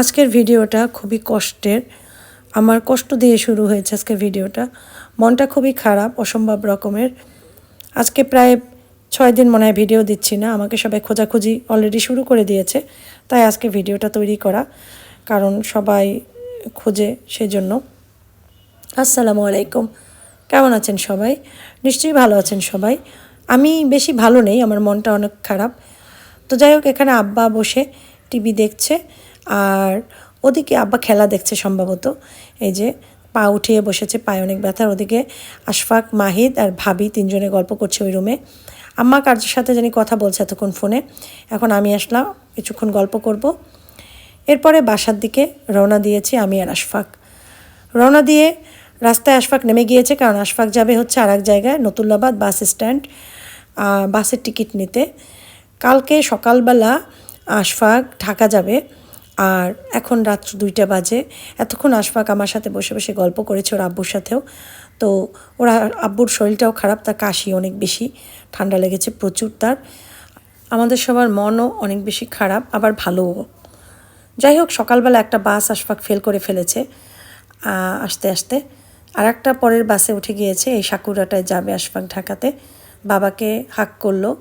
আজকের ভিডিওটা খুবই কষ্টের। আমার কষ্ট দিয়ে শুরু হয়েছে আজকের ভিডিওটা। মনটা খুবই খারাপ, অসম্ভব রকমের। আজকে প্রায় ছয় দিন মনে হয় ভিডিও দিচ্ছি না, আমাকে সবাই খোঁজাখুঁজি অলরেডি শুরু করে দিয়েছে, তাই আজকে ভিডিওটা তৈরি করা, কারণ সবাই খোঁজে সেই জন্য আসসালামু আলাইকুম। কেমন আছেন সবাই? নিশ্চয়ই ভালো আছেন সবাই। আমি বেশি ভালো নেই, আমার মনটা অনেক খারাপ। তো যাই হোক, এখানে আব্বা বসে টিভি দেখছে। আর ওদিকে আব্বা খেলা দেখছে সম্ভবত। এই যে পা উঠিয়ে বসেছে পায়ে অনেক ব্যথার। ওদিকে আশফাক, মাহিদ আর ভাবি তিনজনে গল্প করছে ওই রুমে। আম্মা কার সাথে জানি কথা বলছে এতক্ষণ ফোনে। এখন আমি আসলাম, কিছুক্ষণ গল্প করব। এরপরে বাসার দিকে রওনা দিয়েছি আমি আর আশফাক। রওনা দিয়ে রাস্তায় আশফাক নেমে গিয়েছে কারণ আশফাক যাবে হচ্ছে আর এক জায়গায়, নতুল্লাবাদ বাস স্ট্যান্ড বাসের টিকিট নিতে। কালকে সকালবেলা আশফাক ঢাকা যাবে। আর এখন রাত্র দুইটা বাজে। এতক্ষণ আশফাক আমার সাথে বসে বসে গল্প করেছে ওর আব্বুর সাথেও। তো ওরা আব্বুর শরীরটাও খারাপ, তার কাশি অনেক বেশি, ঠান্ডা লেগেছে প্রচুর তার। আমাদের সবার মনও অনেক বেশি খারাপ, আবার ভালোও। যাই হোক, সকালবেলা একটা বাস আশফাক ফেল করে ফেলেছে আস্তে আস্তে। আর একটা পরের বাসে উঠে গিয়েছে, এই সাকুরাটায় যাবে আশফাক ঢাকাতে। বাবাকে হাক করল,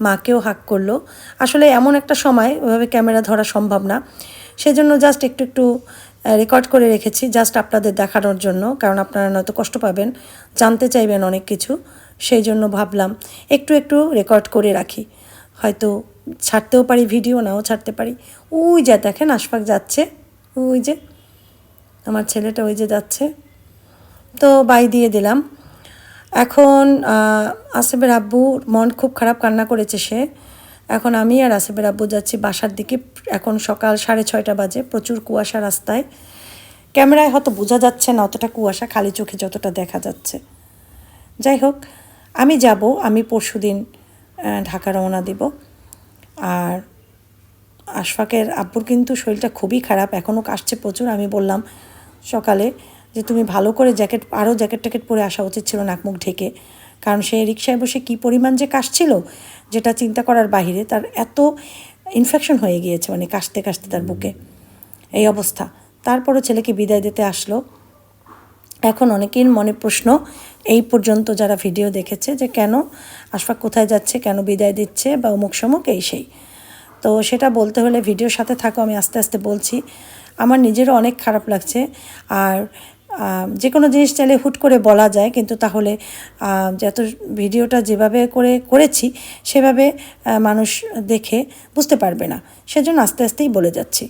মাকেও হাক করল। আসলে এমন একটা সময় ওইভাবে ক্যামেরা ধরা সম্ভব না। সেজন্য জাস্ট একটু একটু রেকর্ড করে রেখেছি জাস্ট আপনাদের দেখানোর জন্য কারণ আপনারা নয়তো কষ্ট পাবেন জানতে চাইবেন অনেক কিছু সেই জন্য ভাবলাম একটু একটু রেকর্ড করে রাখি। হয়তো ছাড়তেও পারি ভিডিও নাও ছাড়তে পারি। ওই যে দেখেন আশফাক যাচ্ছে ওই যে আমার ছেলেটা ওই যে যাচ্ছে। তো বাই দিয়ে দিলাম। এখন আহ, আসিফের আব্বুর মন খুব খারাপ কান্না করেছে সে। এখন আমি আর আসিফের আব্বু যাচ্ছি বাসার দিকে। এখন সকাল সাড়ে ছয়টা বাজে, প্রচুর কুয়াশা রাস্তায়। ক্যামেরায় হয়তো বোঝা যাচ্ছে না অতটা কুয়াশা, খালি চোখে যতটা দেখা যাচ্ছে। যাই হোক, আমি যাব, আমি পরশু দিন ঢাকা রওনা দিব। আর আশফাকের আব্বুর কিন্তু শরীরটা খুবই খারাপ এখনও কাশছে প্রচুর। আমি বললাম সকালে যে, তুমি ভালো করে জ্যাকেট, আরও জ্যাকেট ট্যাকেট পরে আসা উচিত ছিল নাক মুখ ঢেকে। কারণ সে রিক্সায় বসে কী পরিমাণ যে কাশছিল যেটা চিন্তা করার বাহিরে তার এত ইনফেকশন হয়ে গিয়েছে মানে কাশতে কাশতে তার বুকে। এই অবস্থা। তারপরও ছেলেকে বিদায় দিতে আসলো। এখন অনেকের মনে প্রশ্ন, এই পর্যন্ত যারা ভিডিও দেখেছে যে কেন আশফাক কোথায় যাচ্ছে, কেন বিদায় দিচ্ছে বা অমুক সমুক, এই সেই। তো সেটা বলতে হলে ভিডিওর সাথে থাকো, আমি আস্তে আস্তে বলছি। আমার নিজেরও অনেক খারাপ লাগছে। আর যে কোনো জিনিস চাইলে হুট করে বলা যায়, কিন্তু তাহলে যত ভিডিওটা যেভাবে করে করেছি, সেভাবে মানুষ দেখে বুঝতে পারবে না। সেজন্য আস্তে আস্তেই বলে যাচ্ছি।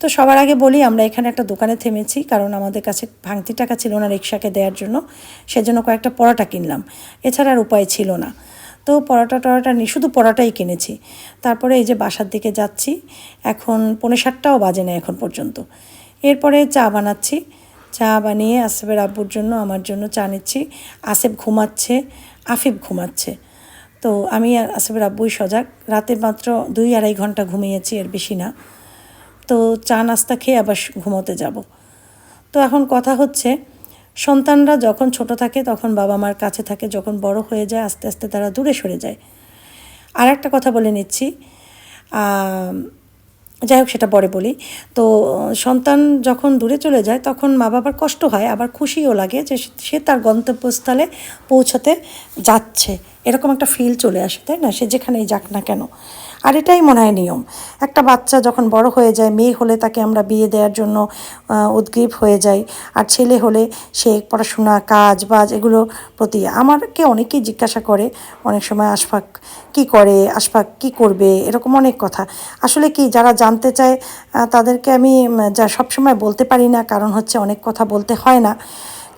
তো সবার আগে বলি, আমরা এখানে একটা দোকানে থেমেছি, কারণ আমাদের কাছে ভাঙতি টাকা ছিল না রিক্সাকে দেওয়ার জন্য। সেজন্য কয়েকটা পরোটা কিনলাম। এছাড়া আর উপায় ছিল না। তো পরোটা টরাটা নিয়ে শুধু পরোটাই কিনেছি। তারপরে এই যে বাসার দিকে যাচ্ছি, এখন পৌনে সাতটাও বাজে না এখন পর্যন্ত। এরপরে চা বানাচ্ছি। চা বানিয়ে আসেফের আব্বুর জন্য, আমার জন্য চা নিচ্ছি। আসেফ ঘুমাচ্ছে, আফিফ ঘুমাচ্ছে। তো আমি আর আসিফের আব্বুই সজাগ। রাতে মাত্র দুই আড়াই ঘণ্টা ঘুমিয়েছি, এর বেশি না। তো চা নাস্তা খেয়ে আবার ঘুমোতে যাব। তো এখন কথা হচ্ছে, সন্তানরা যখন ছোট থাকে তখন বাবা মার কাছে থাকে, যখন বড় হয়ে যায় আস্তে আস্তে তারা দূরে সরে যায়। আর একটা কথা বলে নিচ্ছি যাই হোক, সেটা পরে বলি। তো, সন্তান যখন দূরে চলে যায়, তখন মা বাবার কষ্ট হয়, আবার খুশিও লাগে যে সে তার গন্তব্যস্থলে পৌঁছাতে যাচ্ছে। এরকম একটা ফিল চলে আসে, তাই না? সে যেখানেই যাক না কেন। আর এটাই মনে হয় নিয়ম। একটা বাচ্চা যখন বড় হয়ে যায়, মেয়ে হলে তাকে আমরা বিয়ে দেওয়ার জন্য উদ্গ্রীব হয়ে যাই। আর ছেলে হলে সে পড়াশোনা, কাজ বাজ এগুলো প্রতি আমারকে অনেকেই জিজ্ঞাসা করে, অনেক সময় আশফাক কি করে, আশফাক কি করবে, এরকম অনেক কথা। আসলে কি যারা জানতে চায় তাদেরকে আমি যা সবসময় বলতে পারি না, কারণ হচ্ছে অনেক কথা বলতে হয় না।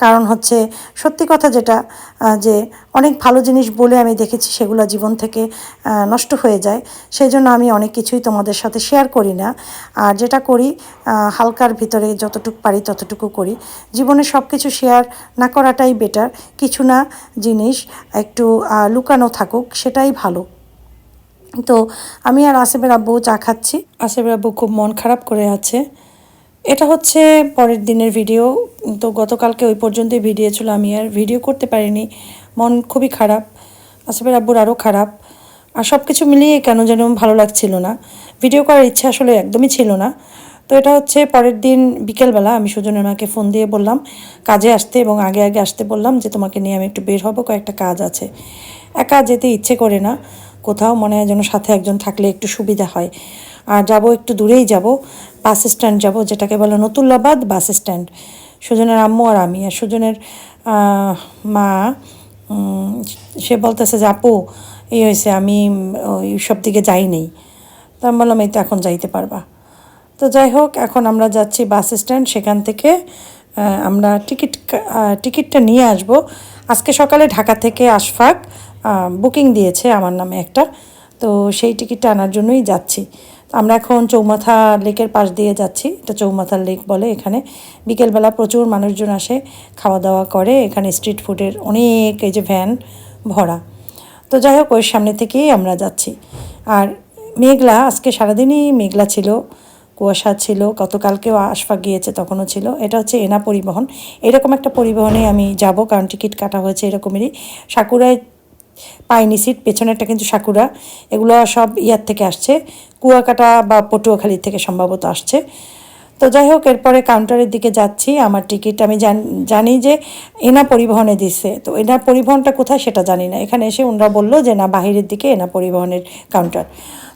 কারণ হচ্ছে সত্যি কথা যেটা যে অনেক ভালো জিনিস বলে আমি দেখেছি সেগুলো জীবন থেকে নষ্ট হয়ে যায়। সেই জন্য আমি অনেক কিছুই তোমাদের সাথে শেয়ার করি না। আর যেটা করি হালকার ভিতরে যতটুকু পারি ততটুকু করি। জীবনে সব কিছু শেয়ার না করাটাই বেটার কিছু না জিনিস একটু লুকানো থাকুক, সেটাই ভালো। তো আমি আর আসিফের আব্বু চা খাচ্ছি। আসিফের আব্বু খুব মন খারাপ করে আছে। এটা হচ্ছে পরের দিনের ভিডিও তো গতকালকে ওই পর্যন্তই ভিডিও ছিল, আমি আর ভিডিও করতে পারিনি। মন খুবই খারাপ আসবের আব্বুর আরও খারাপ। আর সব কিছু মিলিয়ে কেন যেন ভালো লাগছিল না। ভিডিও করার ইচ্ছা আসলে একদমই ছিল না। তো এটা হচ্ছে পরের দিন বিকেলবেলা আমি সুজনের মাকে ফোন দিয়ে বললাম, কাজে আসতে এবং আগে আগে আসতে বললাম যে তোমাকে নিয়ে আমি একটু বের হব, কয়েকটা কাজ আছে। একা যেতে ইচ্ছে করে না, কোথাও মনে হয় যেন সাথে একজন থাকলে একটু সুবিধা হয়। আর যাব একটু দূরেই যাব, বাস স্ট্যান্ড যাব, যেটাকে বলে নতুল্লাবাদ বাস স্ট্যান্ড। সুজনের আম্মু আর আমি, আর সুজনের মা সে বলতেছে যে, আপু, এই হয়েছে, আমি ওই সব দিকে যাইনি তা আমি বললাম, এই তো এখন যাইতে পারবা। তো যাই হোক, এখন আমরা যাচ্ছি বাস স্ট্যান্ড, সেখান থেকে আমরা টিকিট টিকিটটা নিয়ে আসব। আজকে সকালে ঢাকা থেকে আশফাক বুকিং দিয়েছে আমার নামে একটা, তো সেই টিকিটটা আনার জন্যই যাচ্ছি। আমরা এখন চৌমাথা লেকের পাশ দিয়ে যাচ্ছি, এটা চৌমাথা লেক বলে এখানে। বিকেলবেলা প্রচুর মানুষজন আসে খাওয়া দাওয়া করে, এখানে স্ট্রিট ফুডের অনেক এই যে ভ্যান ভরা। তো যাই হোক, ওই সামনে থেকেই আমরা যাচ্ছি। আর মেঘলা, আজকে সারাদিনই মেঘলা ছিল। কুয়াশা ছিল, গতকালকেও আশফাক গিয়েছে তখনও ছিল। এটা হচ্ছে এনা পরিবহন। এরকম একটা পরিবহনে আমি যাব, কারণ টিকিট কাটা হয়েছে এরকমেরই। সাকুরায় পাইনি সিট, পেছনেরটা কিন্তু সাকুরা। এগুলো সব ইয়ার থেকে আসছে। কুয়াকাটা বা পটুয়াখালী থেকে সম্ভবত আসছে। তো যাই হোক, এরপরে কাউন্টারের দিকে যাচ্ছি। আমার টিকিট, আমি জান- জানি যে এনা পরিবহনে দিচ্ছে তো এনা পরিবহনটা কোথায় সেটা জানি না। এখানে এসে ওনারা বলল যে, না, বাহিরের দিকে এনা পরিবহনের কাউন্টার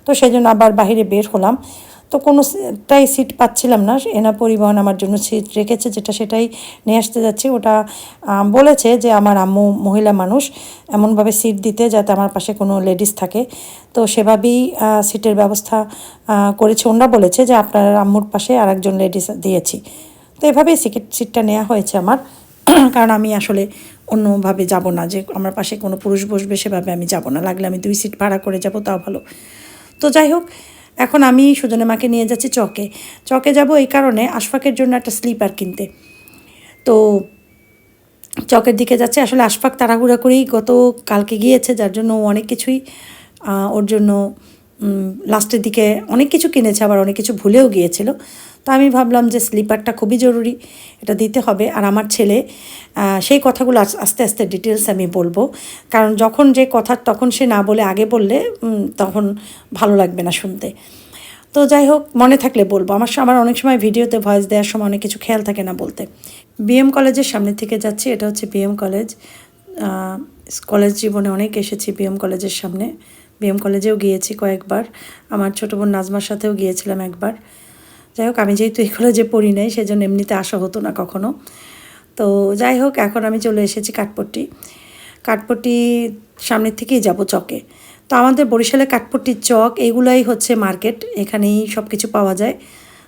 তো সেই জন্য আবার বাহিরে বের হলাম। তো কোনো কোনোটাই সিট পাচ্ছিলাম না। এনা পরিবহন আমার জন্য সিট রেখেছে, যেটা সেটাই নিয়ে আসতে যাচ্ছি। ওটা বলেছে যে আমার আম্মু মহিলা মানুষ, এমনভাবে সিট দিতে যাতে আমার পাশে কোনো লেডিস থাকে। তো সেভাবেই সিটের ব্যবস্থা করেছে। ওনারা বলেছে যে আপনার আম্মুর পাশে আর একজন লেডিস দিয়েছি। তো এভাবেই সিট সিটটা নেওয়া হয়েছে আমার। কারণ আমি আসলে অন্যভাবে যাব না। যে আমার পাশে কোনো পুরুষ বসবে, সেভাবে আমি যাব না। লাগলে আমি দুই সিট ভাড়া করে যাব, তাও ভালো। তো যাই হোক এখন আমি সুজনে মাকে নিয়ে যাচ্ছি চকে। চকে যাব এই কারণে আশফাকের জন্য একটা স্লিপার কিনতে। তো চকের দিকে যাচ্ছে। আসলে আশফাক তাড়াহুড়া করেই গত কালকে গিয়েছে, যার জন্য অনেক কিছুই ওর জন্য লাস্টের দিকে অনেক কিছু কিনেছে, আবার অনেক কিছু ভুলেও গিয়েছিল। তো আমি ভাবলাম যে স্লিপারটা খুবই জরুরি, এটা দিতে হবে। আর আমার ছেলে সেই কথাগুলো আস্তে আস্তে ডিটেলস আমি বলব। কারণ যখন যে কথা, তখন সে না বলে আগে বললে তখন ভালো লাগবে না শুনতে। তো যাই হোক, মনে থাকলে বলব। আমার আমার অনেক সময় ভিডিওতে ভয়েস দেওয়ার সময় অনেক কিছু খেয়াল থাকে না বলতে। বিএম কলেজের সামনে থেকে যাচ্ছি, এটা হচ্ছে বিএম কলেজ কলেজ জীবনে অনেক এসেছি বিএম কলেজের সামনে। বিএম কলেজেও গিয়েছি কয়েকবার। আমার ছোটো বোন নাজমার সাথেও গিয়েছিলাম একবার। যাই হোক, আমি যেহেতু এই কলেজে পড়ি নাই, সেজন্য এমনিতে আসা হতো না কখনো। তো যাই হোক, এখন আমি চলে এসেছি কাঠপট্টি। কাঠপট্টি সামনের থেকেই যাব চকে। তো আমাদের বরিশালে কাঠপট্টির চক এগুলাই হচ্ছে মার্কেট। এখানেই সব কিছু পাওয়া যায়।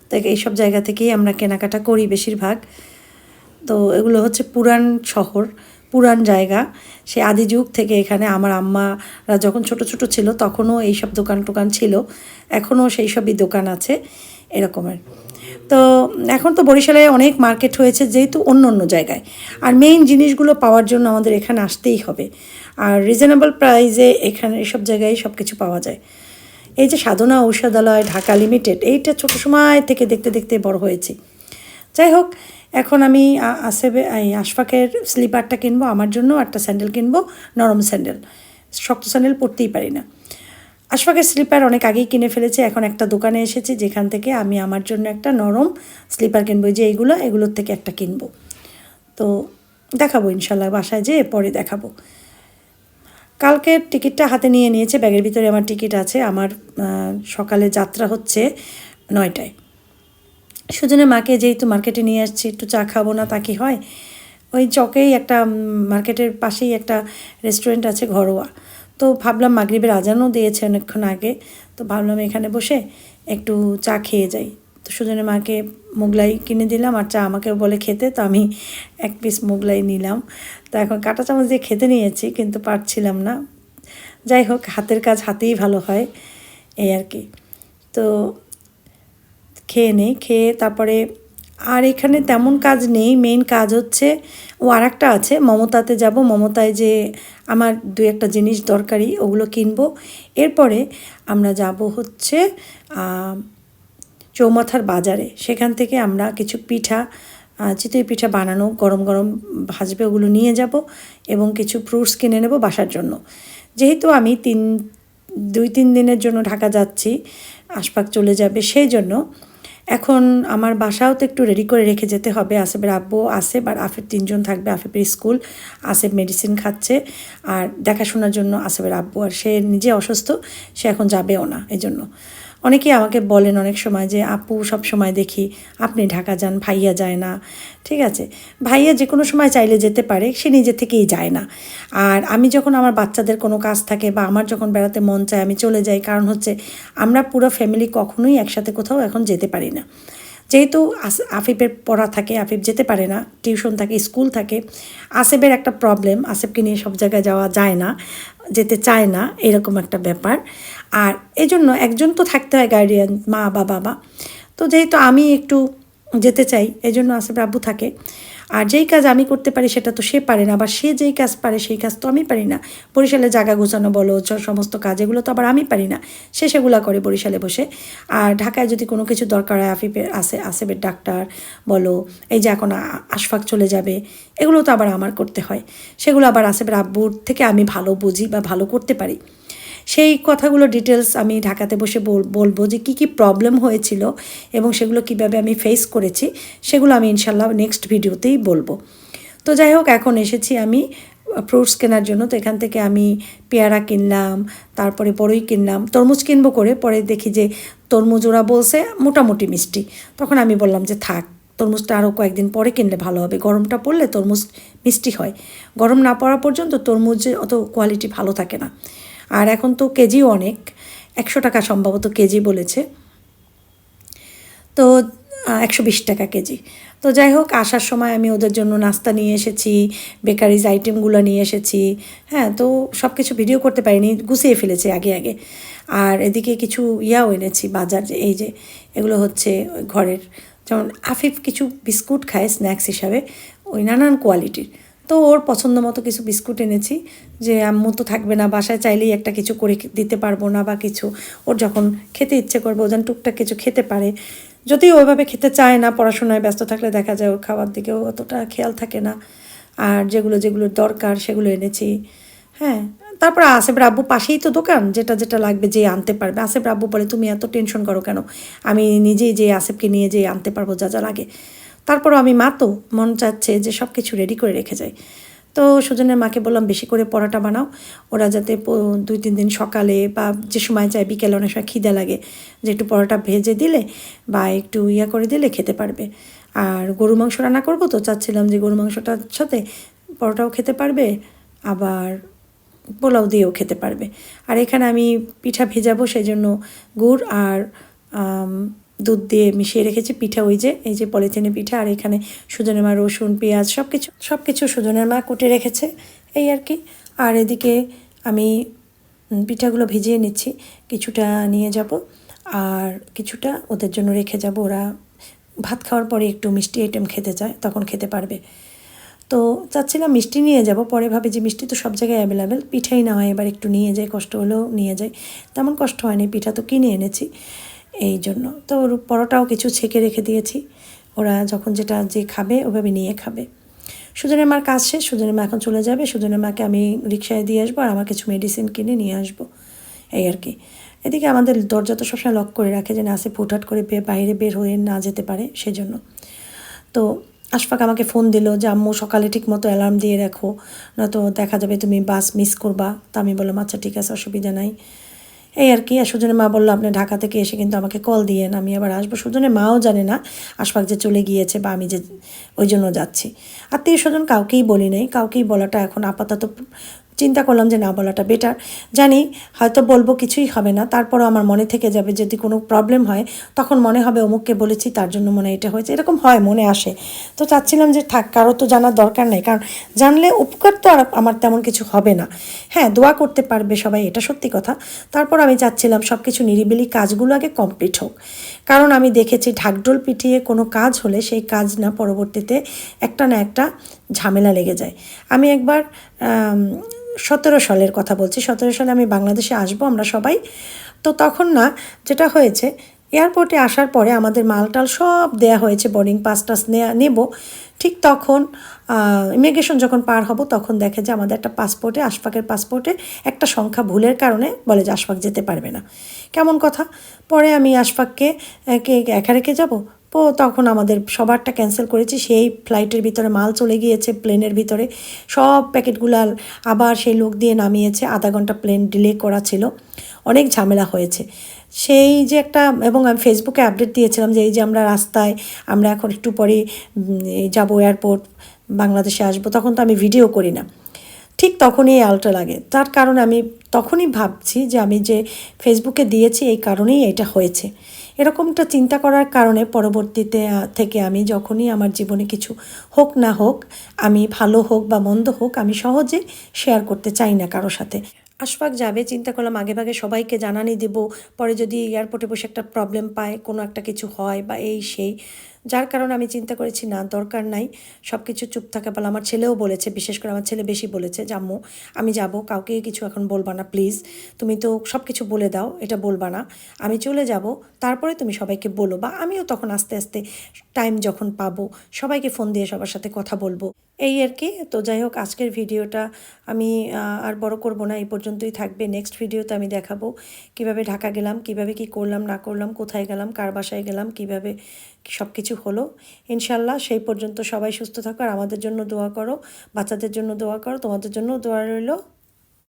তো এইসব জায়গা থেকেই আমরা কেনাকাটা করি বেশিরভাগ। তো এগুলো হচ্ছে পুরান শহর। পুরান জায়গা। সে আদি যুগ থেকে এখানে আমার আম্মারা যখন ছোট ছোট ছিল তখনও এইসব দোকান টোকান ছিল। এখনও সেই সবই দোকান আছে, এরকমের। তো এখন তো বরিশালে অনেক মার্কেট হয়েছে যেহেতু অন্য অন্য জায়গায়। আর মেইন জিনিসগুলো পাওয়ার জন্য আমাদের এখানে আসতেই হবে। আর রিজনেবল প্রাইসে এখানে এসব জায়গায় সব কিছু পাওয়া যায়। এই যে সাধনা ঔষধালয় ঢাকা লিমিটেড এইটা ছোট সময় থেকে দেখতে দেখতে বড় হয়েছি। যাই হোক এখন আমি আসেবে, এই আশফাকের স্লিপারটা কিনবো, আমার জন্য একটা স্যান্ডেল কিনবো, নরম স্যান্ডেল। শক্ত স্যান্ডেল পরতেই পারি না। আশফাকের স্লিপার অনেক আগেই কিনে ফেলেছি, এখন একটা দোকানে এসেছি, যেখান থেকে আমি আমার জন্য একটা নরম স্লিপার কিনবো যে এইগুলো, এগুলোর থেকে একটা কিনবো। তো দেখাবো ইনশাল্লাহ বাসায় যেয়ে পরে দেখাবো। কালকের টিকিটটা হাতে নিয়ে নিয়েছে, ব্যাগের ভিতরে আমার টিকিট আছে, আমার সকালে যাত্রা হচ্ছে নয়টায়। সুজনের মাকে যেহেতু মার্কেটে নিয়ে আসছি, একটু চা খাব না তা কি হয়? ওই চকেই একটা মার্কেটের পাশেই একটা রেস্টুরেন্ট আছে ঘরোয়া। তো ভাবলাম মাগরিবের আজানও দিয়েছে অনেকক্ষণ আগে। তো ভাবলাম এখানে বসে একটু চা খেয়ে যাই। তো সুজনের মাকে মোগলাই কিনে দিলাম আর চা আমাকে বলে খেতে, তো আমি এক পিস মোগলাই নিলাম। তো এখন কাঁটা চামচ দিয়ে খেতে নিয়েছি, কিন্তু পারছিলাম না। যাই হোক, হাতের কাজ হাতেই ভালো হয়, এই আর কি। তো খেয়ে নেই খেয়ে তারপরে আর এখানে তেমন কাজ নেই মেইন কাজ হচ্ছে ও আর একটা আছে, মমতাতে যাব, মমতায় যে আমার দু একটা জিনিস দরকারি ওগুলো কিনবো। এরপরে আমরা যাব হচ্ছে চৌমাথার বাজারে। সেখান থেকে আমরা কিছু পিঠা চিতই পিঠা বানানো, গরম গরম ভাজবে ওগুলো নিয়ে যাব এবং কিছু ফ্রুটস কিনে নেব বাসার জন্য। যেহেতু আমি তিন, দুই, তিন দিনের জন্য ঢাকা যাচ্ছি আশপাক চলে যাবে, সেই জন্য এখন আমার বাসাও তো একটু রেডি করে রেখে যেতে হবে। আসেফের আব্বু আসে বা আফের তিনজন থাকবে। আফেফের স্কুল, আসেফ মেডিসিন খাচ্ছে। আর দেখাশোনার জন্য আসেফের আব্বু আর সে নিজে অসুস্থ, সে এখন যাবেও না। এই জন্য অনেকেই আমাকে বলেন অনেক সময় যে, আপু, সব সময় দেখি আপনি ঢাকা যান, ভাইয়া যায় না। ঠিক আছে? ভাইয়া যে কোনো সময় চাইলে যেতে পারে, সে নিজে থেকেই যায় না। আর আমি যখন আমার বাচ্চাদের কোনো কাজ থাকে বা আমার যখন বেড়াতে মন চায়, আমি চলে যাই। কারণ হচ্ছে, আমরা পুরো ফ্যামিলি কখনোই একসাথে কোথাও এখন যেতে পারি না। যেহেতু আফিফের পড়া থাকে, আফিফ যেতে পারে না, টিউশন থাকে, স্কুল থাকে, আসেফের একটা প্রবলেম আসেফকে নিয়ে সব জায়গায় যাওয়া যায় না। যেতে চায় না, এরকম একটা ব্যাপার। আর এজন্য জন্য একজন তো থাকতে হয় গার্ডিয়ান মা বা বাবা তো যেহেতু আমি একটু যেতে চাই, এজন্য আসে আসেফ আব্বু থাকে। আর যেই কাজ আমি করতে পারি সেটা তো সে পারে না, আবার সে যেই কাজ পারে সেই কাজ তো আমি পারি না। বরিশালে জায়গা গোছানো বলো সমস্ত কাজ, এগুলো তো আবার আমি পারি না। সে সেগুলো করে বরিশালে বসে। আর ঢাকায় যদি কোনো কিছু দরকার হয় আফিফের আসে, আসেফের ডাক্তার বলো, এই যে এখন আশফাক চলে যাবে, এগুলো তো আবার আমার করতে হয়। সেগুলো আবার আসেফের আব্বুর থেকে আমি ভালো বুঝি বা ভালো করতে পারি। সেই কথাগুলো ডিটেলস আমি ঢাকাতে বসে বল- বলব যে কী কী প্রবলেম হয়েছিল এবং সেগুলো কীভাবে আমি ফেস করেছি, সেগুলো আমি ইনশাল্লাহ নেক্সট ভিডিওতেই বলব। তো যাই হোক, এখন এসেছি আমি ফ্রুটস কেনার জন্য। তো এখান থেকে আমি পেয়ারা কিনলাম, তারপরে বড়ই কিনলাম, তরমুজ কিনবো করে। পরে দেখি যে তরমুজ ওরা বলছে মোটামুটি মিষ্টি। তখন আমি বললাম যে থাক, তরমুজটা আরও কয়েকদিন পরে কিনলে ভালো হবে। গরমটা পড়লে তরমুজ মিষ্টি হয়। গরম না পড়া পর্যন্ত তরমুজে অত কোয়ালিটি ভালো থাকে না। আর এখন তো কেজিও অনেক, একশো টাকা সম্ভবত কেজি বলেছে। তো একশো বিশ টাকা কেজি। তো যাই হোক, আসার সময় আমি ওদের জন্য নাস্তা নিয়ে এসেছি, বেকারিজ আইটেমগুলো নিয়ে এসেছি। হ্যাঁ তো সব কিছু ভিডিও করতে পারিনি, গুছিয়ে ফেলেছি আগে আগে। আর এদিকে কিছু ইয়াও এনেছি বাজার এই যে, এগুলো হচ্ছে ঘরের। যেমন আফিফ কিছু বিস্কুট খায়, স্ন্যাক্স হিসাবে, ওই নানান কোয়ালিটির। তো ওর পছন্দ মতো কিছু বিস্কুট এনেছি যে আম্মু তো থাকবে না, বাসায় চাইলেই একটা কিছু করে দিতে পারব না বা কিছু। ওর যখন খেতে ইচ্ছে করবে, ও যেন টুকটাক কিছু খেতে পারে। যদি ওইভাবে খেতে চায় না, পড়াশোনায় ব্যস্ত থাকলে দেখা যায় ওর খাবার দিকেও অতটা খেয়াল থাকে না। আর যেগুলো যেগুলো দরকার সেগুলো এনেছি। হ্যাঁ তারপর আসেফ রাব্বু পাশেই তো দোকান, যেটা যেটা লাগবে যে আনতে পারবে। আসেফ রাব্বু বলে, তুমি এত টেনশন করো কেন? আমি নিজেই যে আসেফকে নিয়ে যেয়ে আনতে পারব যা যা লাগে। তারপরও আমি মা তো মন চাচ্ছে যে সব কিছু রেডি করে রেখে যাই তো সুজনের মাকে বললাম, বেশি করে পরোটা বানাও। ওরা যাতে দুই, তিন দিন সকালে বা যে সময় চায় বিকেলে অনেক সময় খিদে লাগে, যে একটু পরোটা ভেজে দিলে বা একটু ইয়া করে দিলে খেতে পারবে। আর গরু মাংস রান্না করব তো চাচ্ছিলাম যে গরু মাংসটার সাথে পরোটাও খেতে পারবে, আবার পোলাও দিয়েও খেতে পারবে। আর এখানে আমি পিঠা ভেজাবো সেই জন্য গুড় আর দুধ দিয়ে মিশিয়ে রেখেছি, পিঠা ওই যে, এই যে পলিথিনে পিঠা আর এখানে সুজনের মা রসুন, পেঁয়াজ সব কিছু সব কিছু সুজনের মা কুটে রেখেছে, এই আর কি। আর এদিকে আমি পিঠাগুলো ভিজিয়ে নিচ্ছি, কিছুটা নিয়ে যাব আর কিছুটা ওদের জন্য রেখে যাব। ওরা ভাত খাওয়ার পরে একটু মিষ্টি আইটেম খেতে চায়, তখন খেতে পারবে। তো চাচ্ছিলাম মিষ্টি নিয়ে যাব, পরে ভাবি যে মিষ্টি তো সব জায়গায় অ্যাভেলেবেল পিঠাই না হয়, এবার একটু নিয়ে যাই, কষ্ট হলেও নিয়ে যাই। তেমন কষ্ট হয়নি, পিঠা তো কিনে এনেছি। এই জন্য। তো ওর পরোটাও কিছু ছেঁকে রেখে দিয়েছি। ওরা যখন যেটা যে খাবে, ওভাবে নিয়ে খাবে। সুজনের মার কাজ শেষ, সুজনের মা এখন চলে যাবে। সুজনের মাকে আমি রিক্সায় দিয়ে আসব আর আমার কিছু মেডিসিন কিনে নিয়ে আসব। এই আর কি। এদিকে আমাদের দরজা তো সবসময় লক করে রাখে যে না, সে ফুটহাট করে বাইরে বের হয়ে না যেতে পারে সেজন্য। তো আশফাক আমাকে ফোন দিল যে, আম্মু, সকালে ঠিক মতো অ্যালার্ম দিয়ে রাখো। নয়তো দেখা যাবে তুমি বাস মিস করবা। তা আমি বললাম আচ্ছা ঠিক আছে, অসুবিধা নাই। এই আর কি সুজনের মা বলল, আপনি ঢাকা থেকে এসে কিন্তু আমাকে কল দিয়েন, আমি আবার আসব। সুজনের মাও জানে না আশফাক যে চলে গিয়েছে বা আমি যে ওই জন্য যাচ্ছি। আত্মীয় স্বজন কাউকেই বলি নাই, কাউকেই বলাটা এখন আপাতত চিন্তা করলাম যে না, বলাটা বেটার জানি হয়তো বলব কিছুই হবে না, তারপরও আমার মনে থেকে যাবে যদি কোনো প্রবলেম হয়, তখন মনে হবে অমুককে বলেছি, তার জন্য মনে এটা হয়েছে। এরকম হয়, মনে আসে। তো চাচ্ছিলাম যে থাক, কারও তো জানার দরকার নেই, কারণ জানলে উপকার তো আর আমার তেমন কিছু হবে না। হ্যাঁ দোয়া করতে পারবে সবাই, এটা সত্যি কথা। তারপর আমি চাচ্ছিলাম সব কিছু নিরিবিলি কাজগুলো আগে কমপ্লিট হোক। কারণ আমি দেখেছি ঢাকঢোল পিটিয়ে কোনো কাজ হলে সেই কাজ না, পরবর্তীতে একটা না একটা ঝামেলা লেগে যায়। আমি একবার সতেরো সালের কথা বলছি। সতেরো সালে আমি বাংলাদেশে আসব, আমরা সবাই। তো তখন না, যেটা হয়েছে, এয়ারপোর্টে আসার পরে আমাদের মালটাল সব দেয়া হয়েছে, বোর্ডিং পাস টাস নেব। ঠিক তখন ইমিগ্রেশন যখন পার হব, তখন দেখে যে আমাদের একটা পাসপোর্টে, আশফাকের পাসপোর্টে একটা সংখ্যা ভুলের কারণে বলে যে আশফাক যেতে পারবে না। কেমন কথা? পরে আমি আশফাককে কে একা রেখে যাব। তো তখন আমাদের সবারটা ক্যান্সেল করেছি। সেই ফ্লাইটের ভিতরে মাল চলে গিয়েছে প্লেনের ভিতরে। সব প্যাকেটগুলো আবার সেই লোক দিয়ে নামিয়েছে, আধা ঘণ্টা প্লেন ডিলে করা ছিল। অনেক ঝামেলা হয়েছে। সেই যে একটা, এবং আমি ফেসবুকে আপডেট দিয়েছিলাম যে এই যে আমরা রাস্তায়, আমরা এখন একটু পরে যাব এয়ারপোর্ট বাংলাদেশে আসব, তখন তো আমি ভিডিও করি না। ঠিক তখনই আলটা লাগে। তার কারণে আমি তখনই ভাবছি যে আমি যে ফেসবুকে দিয়েছি, এই কারণেই এটা হয়েছে। এরকমটা চিন্তা করার কারণে পরবর্তীতে থেকে আমি যখনই আমার জীবনে কিছু হোক না হোক, আমি ভালো হোক বা মন্দ হোক, আমি সহজে শেয়ার করতে চাই না কারও সাথে। আশফাক যাবে, চিন্তা করলাম আগে ভাগে সবাইকে জানানি দেব, পরে যদি এয়ারপোর্টে বসে একটা প্রবলেম পায়, কোনো একটা কিছু হয় বা এই সেই যার কারণে আমি চিন্তা করেছি, না, দরকার নাই। সব কিছু চুপ থাকা। বলে আমার ছেলেও বলেছে, বিশেষ করে আমার ছেলে বেশি বলেছে, জাম্মু, আমি যাব, কাউকে কিছু এখন বলবা না, প্লিজ। তুমি তো সব কিছু বলে দাও, এটা বলবা না। আমি চলে যাব, তারপরে তুমি সবাইকে বলো। বা আমিও তখন আস্তে আস্তে টাইম যখন পাবো, সবাইকে ফোন দিয়ে সবার সাথে কথা বলব। এই আর কি। তো যাই হোক, আজকের ভিডিওটা আমি আর বড় করব না, এই পর্যন্তই থাকবে। নেক্সট ভিডিওতে আমি দেখাবো কীভাবে ঢাকা গেলাম, কীভাবে কি করলাম, না করলাম, কোথায় গেলাম, কার বাসায় গেলাম, কীভাবে সব কিছু হলো। ইনশাল্লাহ সেই পর্যন্ত সবাই সুস্থ থাকো আর আমাদের জন্য দোয়া করো, বাচ্চাদের জন্য দোয়া করো, তোমাদের জন্য দোয়া রইল।